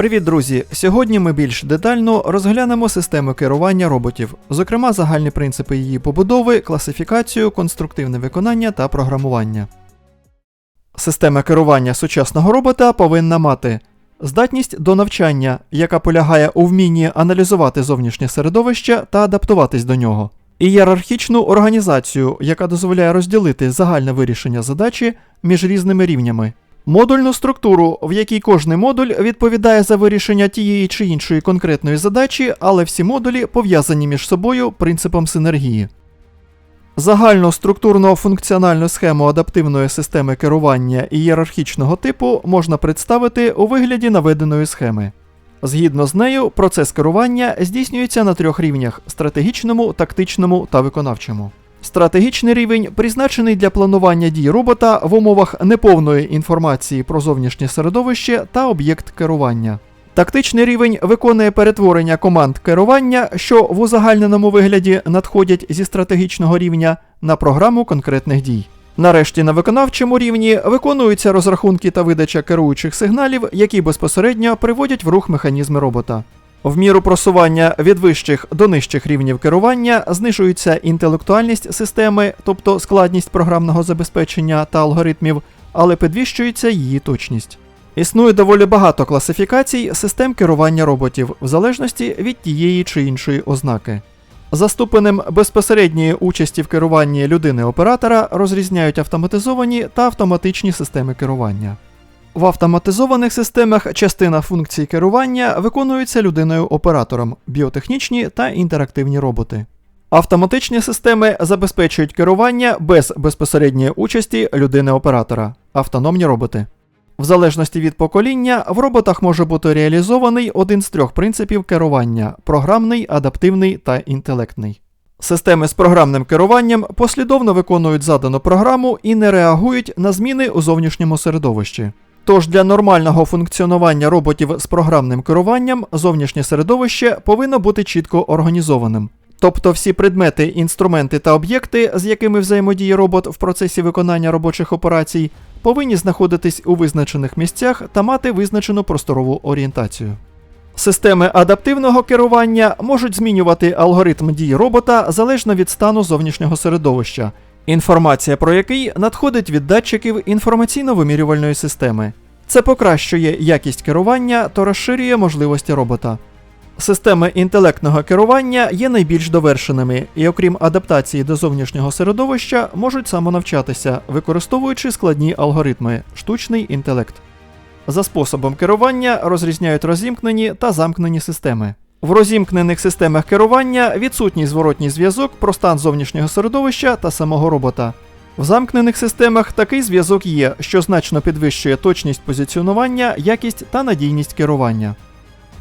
Привіт, друзі! Сьогодні ми більш детально розглянемо систему керування роботів, зокрема загальні принципи її побудови, класифікацію, конструктивне виконання та програмування. Система керування сучасного робота повинна мати здатність до навчання, яка полягає у вмінні аналізувати зовнішнє середовище та адаптуватись до нього, ієрархічну організацію, яка дозволяє розділити загальне вирішення задачі між різними рівнями. Модульну структуру, в якій кожний модуль відповідає за вирішення тієї чи іншої конкретної задачі, але всі модулі пов'язані між собою принципом синергії. Загальну структурно функціональну схему адаптивної системи керування ієрархічного типу можна представити у вигляді наведеної схеми. Згідно з нею, процес керування здійснюється на трьох рівнях стратегічному, тактичному та виконавчому. Стратегічний рівень призначений для планування дій робота в умовах неповної інформації про зовнішнє середовище та об'єкт керування. Тактичний рівень виконує перетворення команд керування, що в узагальненому вигляді надходять зі стратегічного рівня на програму конкретних дій. Нарешті на виконавчому рівні виконуються розрахунки та видача керуючих сигналів, які безпосередньо приводять в рух механізми робота. В міру просування від вищих до нижчих рівнів керування знижується інтелектуальність системи, тобто складність програмного забезпечення та алгоритмів, але підвищується її точність. Існує доволі багато класифікацій систем керування роботів в залежності від тієї чи іншої ознаки. За ступенем безпосередньої участі в керуванні людини-оператора розрізняють автоматизовані та автоматичні системи керування. В автоматизованих системах частина функцій керування виконується людиною-оператором, біотехнічні та інтерактивні роботи. Автоматичні системи забезпечують керування без безпосередньої участі людини-оператора, автономні роботи. В залежності від покоління, в роботах може бути реалізований один з трьох принципів керування програмний, адаптивний та інтелектний. Системи з програмним керуванням послідовно виконують задану програму і не реагують на зміни у зовнішньому середовищі. Тож для нормального функціонування роботів з програмним керуванням зовнішнє середовище повинно бути чітко організованим. Тобто всі предмети, інструменти та об'єкти, з якими взаємодіє робот в процесі виконання робочих операцій, повинні знаходитись у визначених місцях та мати визначену просторову орієнтацію. Системи адаптивного керування можуть змінювати алгоритм дій робота залежно від стану зовнішнього середовища, інформація про який надходить від датчиків інформаційно-вимірювальної системи. Це покращує якість керування та розширює можливості робота. Системи інтелектного керування є найбільш довершеними і, окрім адаптації до зовнішнього середовища, можуть самонавчатися, використовуючи складні алгоритми, штучний інтелект. За способом керування розрізняють розімкнені та замкнені системи. В розімкнених системах керування відсутній зворотній зв'язок про стан зовнішнього середовища та самого робота. В замкнених системах такий зв'язок є, що значно підвищує точність позиціонування, якість та надійність керування.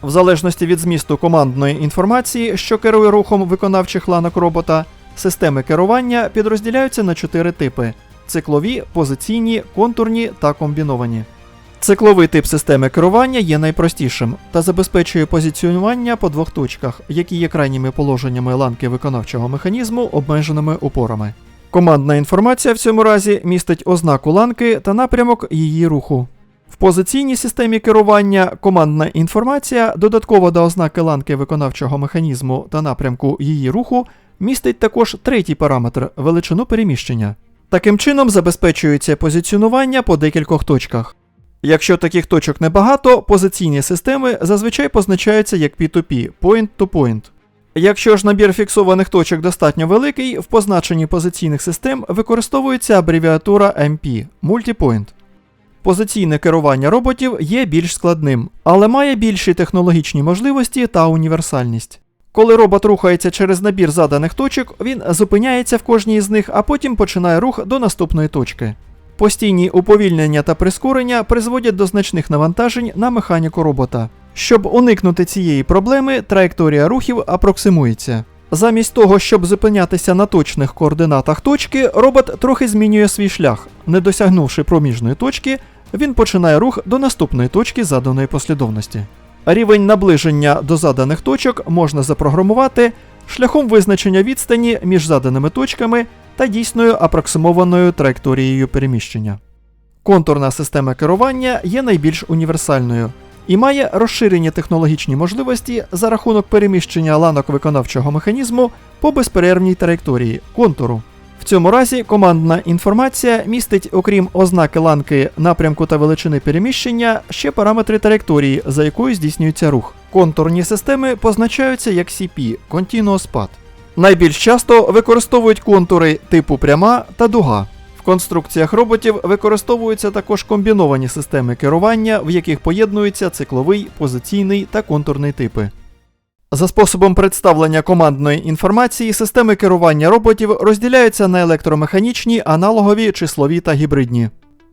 В залежності від змісту командної інформації, що керує рухом виконавчих ланок робота, системи керування підрозділяються на чотири типи: циклові, позиційні, контурні та комбіновані. Цикловий тип системи керування є найпростішим та забезпечує позиціонування по двох точках, які є крайніми положеннями ланки виконавчого механізму обмеженими упорами. Командна інформація в цьому разі містить ознаку ланки та напрямок її руху. В позиційній системі керування командна інформація, додатково до ознаки ланки виконавчого механізму та напрямку її руху, містить також третій параметр величину переміщення. Таким чином забезпечується позиціонування по декількох точках. Якщо таких точок небагато, позиційні системи зазвичай позначаються як P2P point to point. Якщо ж набір фіксованих точок достатньо великий, в позначенні позиційних систем використовується абревіатура MP Multipoint. Позиційне керування роботів є більш складним, але має більші технологічні можливості та універсальність. Коли робот рухається через набір заданих точок, він зупиняється в кожній з них, а потім починає рух до наступної точки. Постійні уповільнення та прискорення призводять до значних навантажень на механіку робота. Щоб уникнути цієї проблеми, траєкторія рухів апроксимується. Замість того, щоб зупинятися на точних координатах точки, робот трохи змінює свій шлях. Не досягнувши проміжної точки, він починає рух до наступної точки заданої послідовності. Рівень наближення до заданих точок можна запрограмувати шляхом визначення відстані між заданими точками та дійсною апроксимованою траєкторією переміщення. Контурна система керування є найбільш універсальною. і має розширені технологічні можливості за рахунок переміщення ланок виконавчого механізму по безперервній траєкторії контуру. В цьому разі командна інформація містить, окрім ознаки ланки напрямку та величини переміщення, ще параметри траєкторії, за якою здійснюється рух. Контурні системи позначаються як CP – Continuous Path. Найбільш часто використовують контури типу пряма та дуга. В конструкціях роботів використовуються також комбіновані системи керування, в яких поєднуються цикловий, позиційний та контурний типи. За способом представлення командної інформації, системи керування роботів розділяються на електромеханічні, аналогові, числові та гібридні.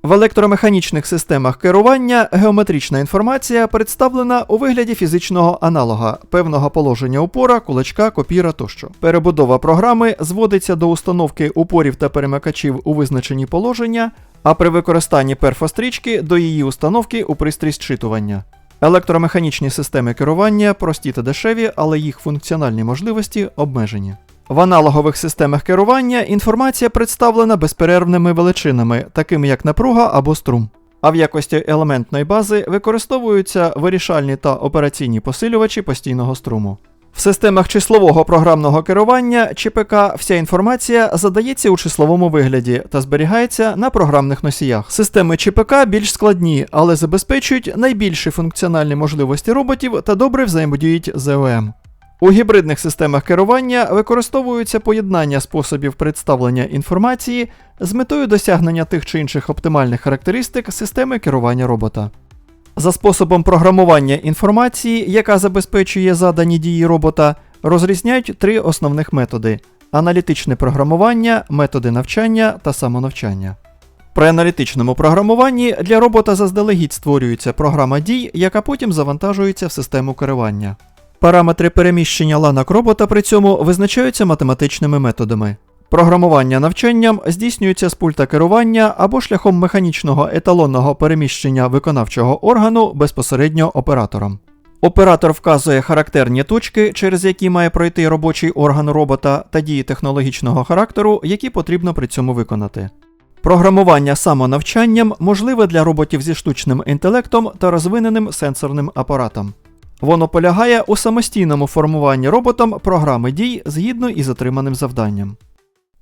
В електромеханічних системах керування геометрична інформація представлена у вигляді фізичного аналога, певного положення упора, кулачка, копіра тощо. Перебудова програми зводиться до установки упорів та перемикачів у визначені положення, а при використанні перфострічки до її установки у пристрій зчитування. Електромеханічні системи керування прості та дешеві, але їх функціональні можливості обмежені. В аналогових системах керування інформація представлена безперервними величинами, такими як напруга або струм. А в якості елементної бази використовуються вирішальні та операційні посилювачі постійного струму. В системах числового програмного керування ЧПК вся інформація задається у числовому вигляді та зберігається на програмних носіях. Системи ЧПК більш складні, але забезпечують найбільші функціональні можливості роботів та добре взаємодіють з ЕОМ. У гібридних системах керування використовуються поєднання способів представлення інформації з метою досягнення тих чи інших оптимальних характеристик системи керування робота. За способом програмування інформації, яка забезпечує задані дії робота, розрізняють три основних методи: аналітичне програмування, методи навчання та самонавчання. При аналітичному програмуванні для робота заздалегідь створюється програма дій, яка потім завантажується в систему керування. Параметри переміщення ланок робота при цьому визначаються математичними методами. Програмування навчанням здійснюється з пульта керування або шляхом механічного еталонного переміщення виконавчого органу безпосередньо оператором. Оператор вказує характерні точки, через які має пройти робочий орган робота та дії технологічного характеру, які потрібно при цьому виконати. Програмування самонавчанням можливе для роботів зі штучним інтелектом та розвиненим сенсорним апаратом. Воно полягає у самостійному формуванні роботом програми дій згідно із отриманим завданням.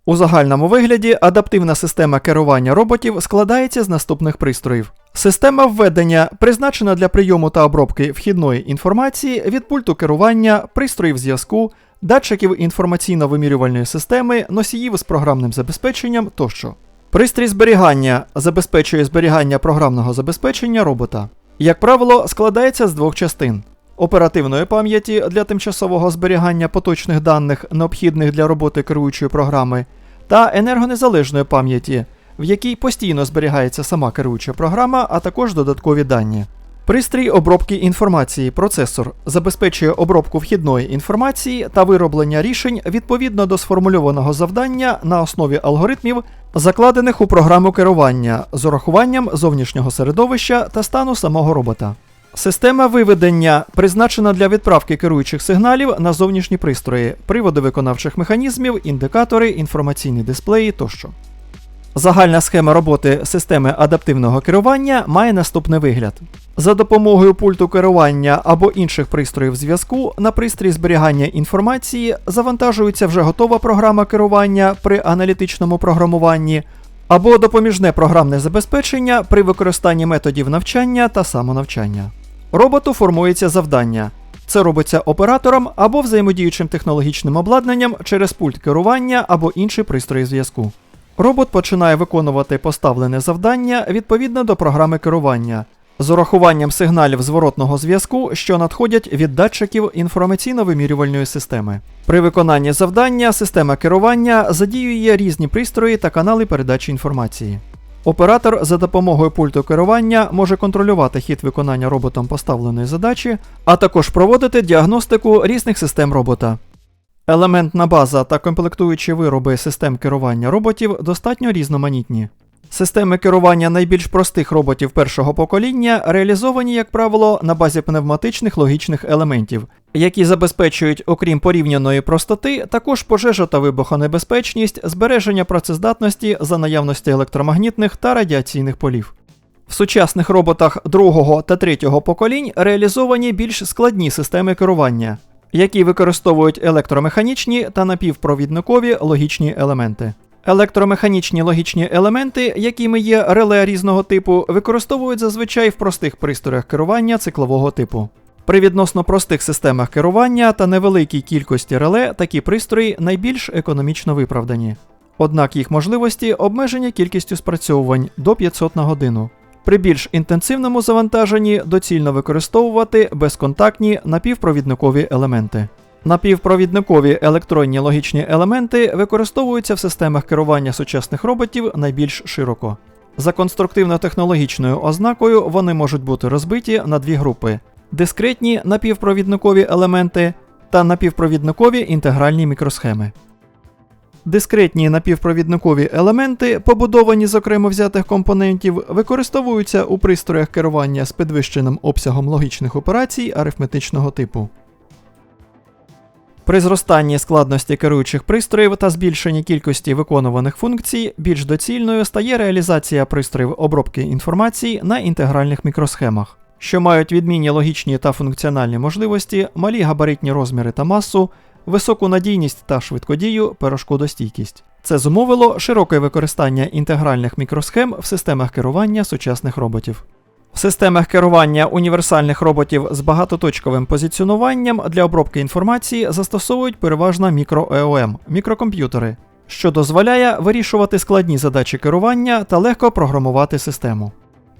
У загальному вигляді адаптивна система керування роботів складається з наступних пристроїв. Система введення призначена для прийому та обробки вхідної інформації від пульту керування, пристроїв зв'язку, датчиків інформаційно-вимірювальної системи, носіїв з програмним забезпеченням тощо. Пристрій зберігання забезпечує зберігання програмного забезпечення робота. Як правило, складається з двох частин оперативної пам'яті для тимчасового зберігання поточних даних, необхідних для роботи керуючої програми, та енергонезалежної пам'яті, в якій постійно зберігається сама керуюча програма, а також додаткові дані. Пристрій обробки інформації процесор забезпечує обробку вхідної інформації та вироблення рішень відповідно до сформульованого завдання на основі алгоритмів, закладених у програму керування з урахуванням зовнішнього середовища та стану самого робота. Система виведення призначена для відправки керуючих сигналів на зовнішні пристрої, приводи виконавчих механізмів, індикатори, інформаційні дисплеї тощо. Загальна схема роботи системи адаптивного керування має наступний вигляд. За допомогою пульту керування або інших пристроїв зв'язку на пристрій зберігання інформації завантажується вже готова програма керування при аналітичному програмуванні або допоміжне програмне забезпечення при використанні методів навчання та самонавчання. Роботу формується завдання. Це робиться оператором або взаємодіючим технологічним обладнанням через пульт керування або інший пристрої зв'язку. Робот починає виконувати поставлене завдання відповідно до програми керування з урахуванням сигналів зворотного зв'язку, що надходять від датчиків інформаційно-вимірювальної системи. При виконанні завдання система керування задіює різні пристрої та канали передачі інформації. Оператор за допомогою пульту керування може контролювати хід виконання роботом поставленої задачі, а також проводити діагностику різних систем робота. Елементна база та комплектуючі вироби систем керування роботів достатньо різноманітні. Системи керування найбільш простих роботів першого покоління реалізовані, як правило, на базі пневматичних логічних елементів, які забезпечують, окрім порівняної простоти, також пожежу та вибухонебезпечність, збереження працездатності за наявності електромагнітних та радіаційних полів. В сучасних роботах другого та третього поколінь реалізовані більш складні системи керування, які використовують електромеханічні та напівпровідникові логічні елементи. Електромеханічні логічні елементи, якими є реле різного типу, використовують зазвичай в простих пристроях керування циклового типу. При відносно простих системах керування та невеликій кількості реле такі пристрої найбільш економічно виправдані. Однак їх можливості обмежені кількістю спрацьовувань до 500 на годину. При більш інтенсивному завантаженні доцільно використовувати безконтактні напівпровідникові елементи. Напівпровідникові електронні логічні елементи використовуються в системах керування сучасних роботів найбільш широко. За конструктивно-технологічною ознакою вони можуть бути розбиті на дві групи: дискретні напівпровідникові елементи та напівпровідникові інтегральні мікросхеми. Дискретні напівпровідникові елементи, побудовані з окремо взятих компонентів, використовуються у пристроях керування з підвищеним обсягом логічних операцій арифметичного типу. При зростанні складності керуючих пристроїв та збільшенні кількості виконуваних функцій більш доцільною стає реалізація пристроїв обробки інформації на інтегральних мікросхемах, що мають відмінні логічні та функціональні можливості, малі габаритні розміри та масу, високу надійність та швидкодію, перешкодостійкість. Це зумовило широке використання інтегральних мікросхем в системах керування сучасних роботів. В системах керування універсальних роботів з багатоточковим позиціонуванням для обробки інформації застосовують переважно мікро-ЕОМ мікрокомп'ютери, що дозволяє вирішувати складні задачі керування та легко програмувати систему.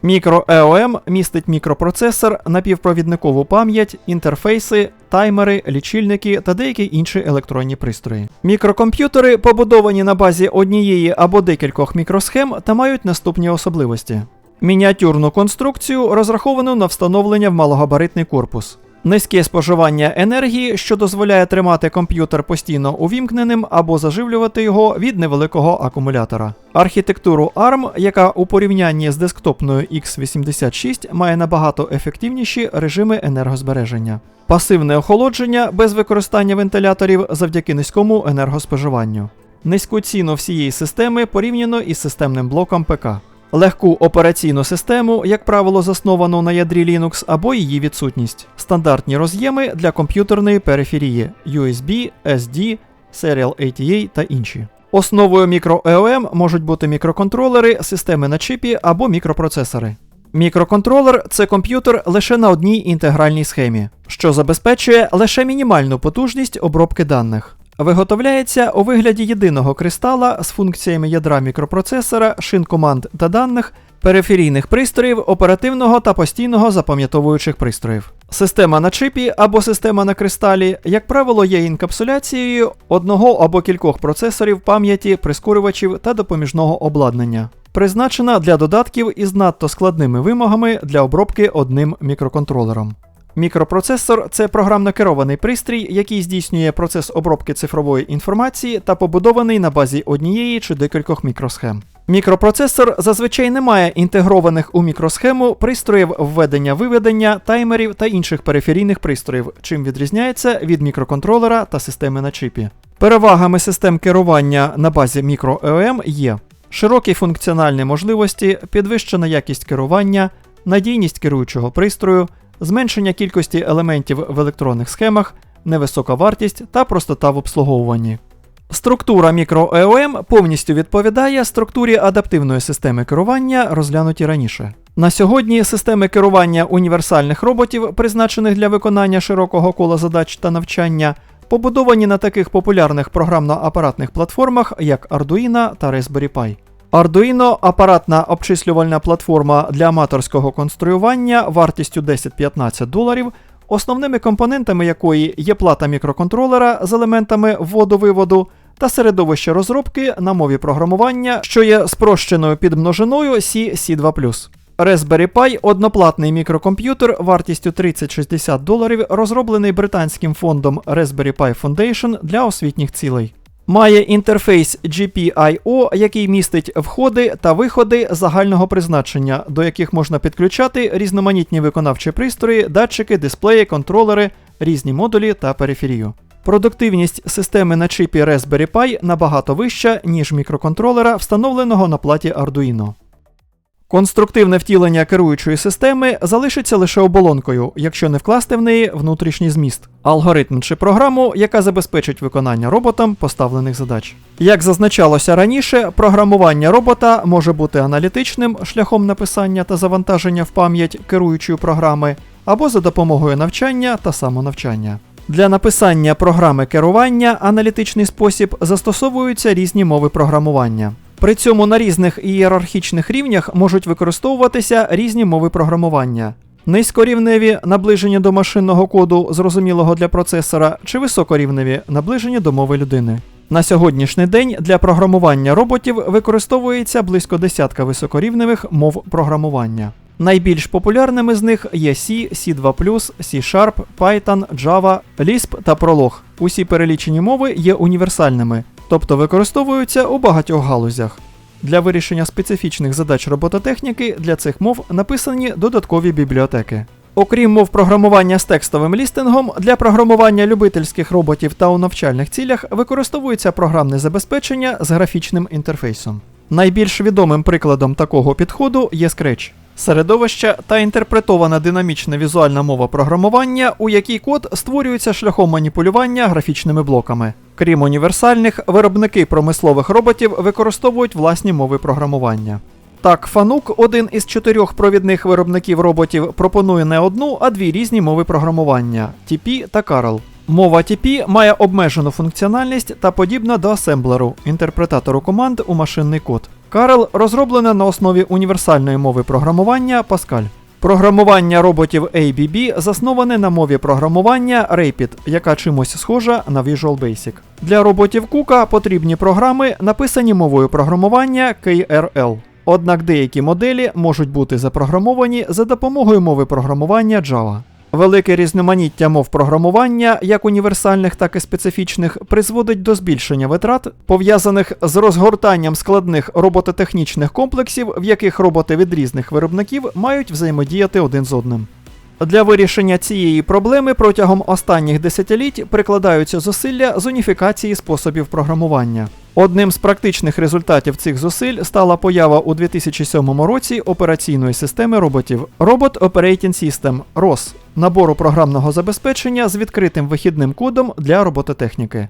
Мікро-ЕОМ містить мікропроцесор, напівпровідникову пам'ять, інтерфейси, таймери, лічильники та деякі інші електронні пристрої. Мікрокомп'ютери побудовані на базі однієї або декількох мікросхем та мають наступні особливості. Мініатюрну конструкцію розраховану на встановлення в малогабаритний корпус. Низьке споживання енергії, що дозволяє тримати комп'ютер постійно увімкненим або заживлювати його від невеликого акумулятора. Архітектуру ARM, яка у порівнянні з десктопною x86 має набагато ефективніші режими енергозбереження. Пасивне охолодження без використання вентиляторів завдяки низькому енергоспоживанню. Низьку ціну всієї системи порівняно із системним блоком ПК легку операційну систему, як правило, засновану на ядрі Linux або її відсутність, стандартні роз'єми для комп'ютерної периферії USB, SD, Serial ATA та інші. Основою мікро-EOM можуть бути мікроконтролери, системи на чипі або мікропроцесори. Мікроконтролер це комп'ютер лише на одній інтегральній схемі, що забезпечує лише мінімальну потужність обробки даних. Виготовляється у вигляді єдиного кристала з функціями ядра мікропроцесора, шин команд та даних, периферійних пристроїв, оперативного та постійного запам'ятовуючих пристроїв. Система на чипі або система на кристалі, як правило, є інкапсуляцією одного або кількох процесорів пам'яті, прискорювачів та допоміжного обладнання, призначена для додатків із надто складними вимогами для обробки одним мікроконтролером. Мікропроцесор це програмно керований пристрій, який здійснює процес обробки цифрової інформації та побудований на базі однієї чи декількох мікросхем. Мікропроцесор зазвичай не має інтегрованих у мікросхему пристроїв введення виведення, таймерів та інших периферійних пристроїв, чим відрізняється від мікроконтролера та системи на чипі. Перевагами систем керування на базі мікро-ЕОМ є широкі функціональні можливості, підвищена якість керування, надійність керуючого пристрою зменшення кількості елементів в електронних схемах, невисока вартість та простота в обслуговуванні. Структура мікро-ЕОМ повністю відповідає структурі адаптивної системи керування, розглянуті раніше. На сьогодні системи керування універсальних роботів, призначених для виконання широкого кола задач та навчання, побудовані на таких популярних програмно-апаратних платформах, як Arduino та Raspberry Pi. Arduino апаратна обчислювальна платформа для аматорського конструювання вартістю 10-15 доларів, основними компонентами якої є плата мікроконтролера з елементами вводу-виводу та середовище розробки на мові програмування, що є спрощеною підмножиною C C2+. Raspberry Pi одноплатний мікрокомп'ютер вартістю 30-60 доларів, розроблений британським фондом Raspberry Pi Foundation для освітніх цілей. Має інтерфейс GPIO, який містить входи та виходи загального призначення, до яких можна підключати різноманітні виконавчі пристрої, датчики, дисплеї, контролери, різні модулі та периферію. Продуктивність системи на чипі Raspberry Pi набагато вища, ніж мікроконтролера, встановленого на платі Arduino. Конструктивне втілення керуючої системи залишиться лише оболонкою, якщо не вкласти в неї внутрішній зміст, алгоритм чи програму, яка забезпечить виконання роботом поставлених задач. Як зазначалося раніше, програмування робота може бути аналітичним шляхом написання та завантаження в пам'ять керуючої програми, або за допомогою навчання та самонавчання. Для написання програми керування аналітичний спосіб застосовуються різні мови програмування. При цьому на різних ієрархічних рівнях можуть використовуватися різні мови програмування. Низькорівневі наближені до машинного коду, зрозумілого для процесора, чи високорівневі наближені до мови людини. На сьогоднішній день для програмування роботів використовується близько десятка високорівневих мов програмування. Найбільш популярними з них є C, C2+, C-Sharp, Python, Java, Lisp та Prolog. Усі перелічені мови є універсальними, тобто використовуються у багатьох галузях. Для вирішення специфічних задач робототехніки для цих мов написані додаткові бібліотеки. Окрім мов програмування з текстовим лістингом, для програмування любительських роботів та у навчальних цілях використовується програмне забезпечення з графічним інтерфейсом. Найбільш відомим прикладом такого підходу є Scratch. Середовище та інтерпретована динамічна візуальна мова програмування, у якій код створюється шляхом маніпулювання графічними блоками. Крім універсальних, виробники промислових роботів використовують власні мови програмування. Так, Fanuc, один із чотирьох провідних виробників роботів, пропонує не одну, а дві різні мови програмування TP та Carl. Мова TP має обмежену функціональність та подібна до асемблеру, інтерпретатору команд у машинний код. Carl розроблена на основі універсальної мови програмування Pascal. Програмування роботів ABB засноване на мові програмування Rapid, яка чимось схожа на Visual Basic. Для роботів Кука потрібні програми, написані мовою програмування KRL. Однак деякі моделі можуть бути запрограмовані за допомогою мови програмування Java. Велике різноманіття мов програмування, як універсальних, так і специфічних, призводить до збільшення витрат, пов'язаних з розгортанням складних робототехнічних комплексів, в яких роботи від різних виробників мають взаємодіяти один з одним. Для вирішення цієї проблеми протягом останніх десятиліть прикладаються зусилля з уніфікації способів програмування. Одним з практичних результатів цих зусиль стала поява у 2007 році операційної системи роботів Robot Operating System ROS, набору програмного забезпечення з відкритим вихідним кодом для робототехніки.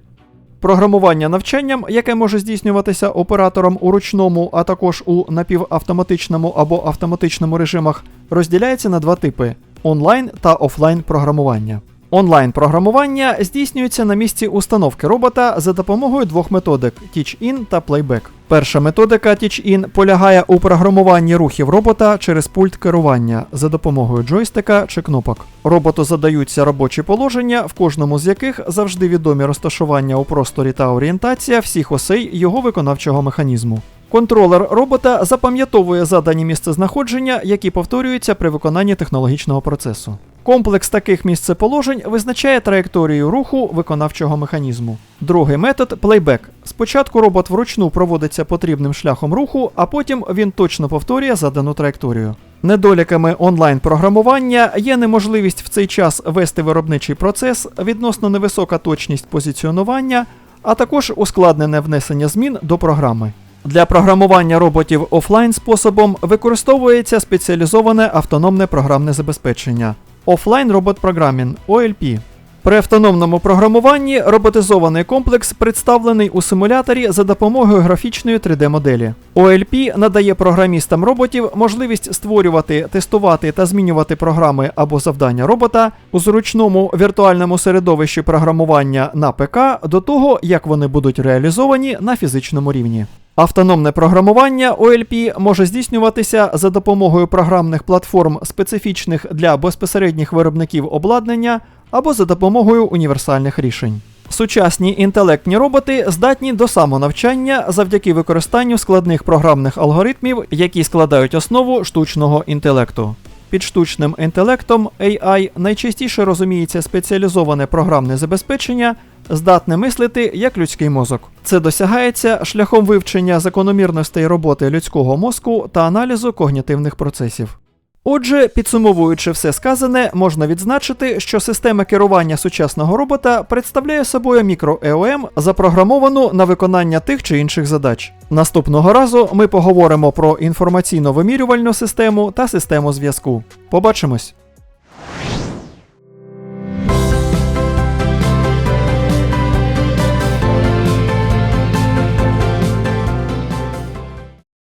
Програмування навчанням, яке може здійснюватися оператором у ручному, а також у напівавтоматичному або автоматичному режимах, розділяється на два типи: онлайн та офлайн програмування. Онлайн програмування здійснюється на місці установки робота за допомогою двох методик Teach-in та Playback. Перша методика Teach-in полягає у програмуванні рухів робота через пульт керування за допомогою джойстика чи кнопок. Роботу задаються робочі положення, в кожному з яких завжди відомі розташування у просторі та орієнтація всіх осей його виконавчого механізму. Контролер робота запам'ятовує задані місцезнаходження, які повторюються при виконанні технологічного процесу. Комплекс таких місцеположень визначає траєкторію руху виконавчого механізму. Другий метод playback. Спочатку робот вручну проводиться потрібним шляхом руху, а потім він точно повторює задану траєкторію. Недоліками онлайн-програмування є неможливість в цей час вести виробничий процес, відносно невисока точність позиціонування, а також ускладнене внесення змін до програми. Для програмування роботів офлайн способом використовується спеціалізоване автономне програмне забезпечення Offline Robot Programming OLP. При автономному програмуванні роботизований комплекс представлений у симуляторі за допомогою графічної 3D-моделі. OLP надає програмістам роботів можливість створювати, тестувати та змінювати програми або завдання робота у зручному віртуальному середовищі програмування на ПК до того, як вони будуть реалізовані на фізичному рівні. Автономне програмування OLP може здійснюватися за допомогою програмних платформ, специфічних для безпосередніх виробників обладнання або за допомогою універсальних рішень. Сучасні інтелектні роботи здатні до самонавчання завдяки використанню складних програмних алгоритмів, які складають основу штучного інтелекту. Під штучним інтелектом AI найчастіше розуміється спеціалізоване програмне забезпечення, здатне мислити як людський мозок. Це досягається шляхом вивчення закономірностей роботи людського мозку та аналізу когнітивних процесів. Отже, підсумовуючи все сказане, можна відзначити, що система керування сучасного робота представляє собою мікро-ЕОМ, запрограмовану на виконання тих чи інших задач. Наступного разу ми поговоримо про інформаційно-вимірювальну систему та систему зв'язку. Побачимось!